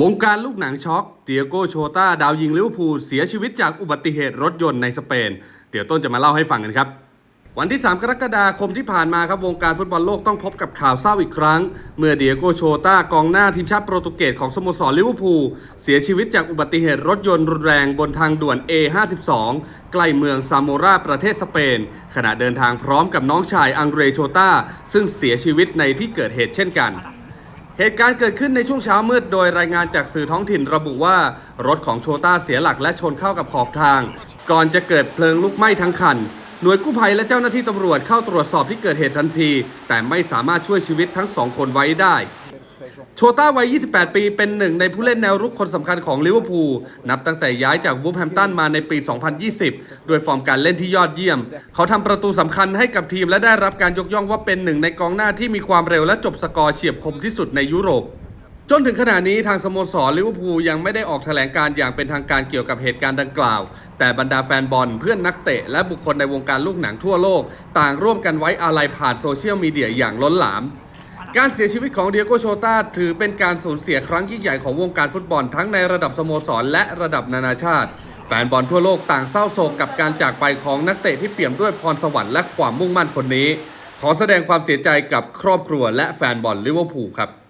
วงการลูกหนังช็อกเตียโกโชตาดาวยิงลิเวอร์พูลเสียชีวิตจากอุบัติเหตุรถยนต์ในสเปน เดี๋ยวต้นจะมาเล่าให้ฟังกันครับ วันที่ 3 กรกฎาคมที่ผ่านมาครับ วงการฟุตบอลโลกต้องพบกับข่าวเศร้าอีกครั้ง เมื่อเดียโกโชตากองหน้าทีมชาติโปรตุเกสของสโมสรลิเวอร์พูลเสียชีวิตจากอุบัติเหตุรถยนต์รุนแรงบนทางด่วน A52 ใกล้เมืองซาโมราประเทศสเปน ขณะเดินทางพร้อมกับน้องชายอังเรโชตาซึ่งเสียชีวิตในที่เกิดเหตุเช่นกัน เหตุการณ์เกิดขึ้นในช่วงเช้ามืดโดยรายงานจากสื่อท้องถิ่นระบุว่า รถของโชต้าเสียหลักและชนเข้ากับขอบทาง ก่อนจะเกิดเพลิงลุกไหม้ทั้งคัน หน่วยกู้ภัยและเจ้าหน้าที่ตำรวจเข้าตรวจสอบที่เกิดเหตุทันที แต่ไม่สามารถช่วยชีวิตทั้งสองคนไว้ได้ โชต้าวัย 28 ปี เป็นหนึ่งในผู้เล่นแนวรุกคนสำคัญของลิเวอร์พูล นับตั้งแต่ย้ายจากวูฟแฮมตันมาในปี 2020 ด้วยฟอร์มการเล่นที่ยอดเยี่ยม เขาทำประตูสำคัญให้กับทีมและได้รับการยกย่องว่าเป็นหนึ่งในกองหน้าที่มีความเร็วและจบสกอร์เฉียบคมที่สุดในยุโรป จนถึงขณะนี้ทางสโมสรลิเวอร์พูลยังไม่ได้ออกแถลงการอย่างเป็นทางการเกี่ยวกับเหตุการณ์ดังกล่าว แต่บรรดาแฟนบอลเพื่อนนักเตะและบุคคลในวงการลูกหนังทั่วโลก ต่างร่วมกันไว้อาลัยผ่านโซเชียลมีเดียอย่างล้นหลาม การเสียชีวิตของเดียโกโชตาถือเป็นการสูญเสียครั้งยิ่งใหญ่ของวงการฟุตบอลทั้งในระดับสโมสรและระดับนานาชาติ แฟนบอลทั่วโลกต่างเศร้าโศกกับการจากไปของนักเตะที่เปี่ยมด้วยพรสวรรค์และความมุ่งมั่นคนนี้ ขอแสดงความเสียใจกับครอบครัวและแฟนบอลลิเวอร์พูลครับ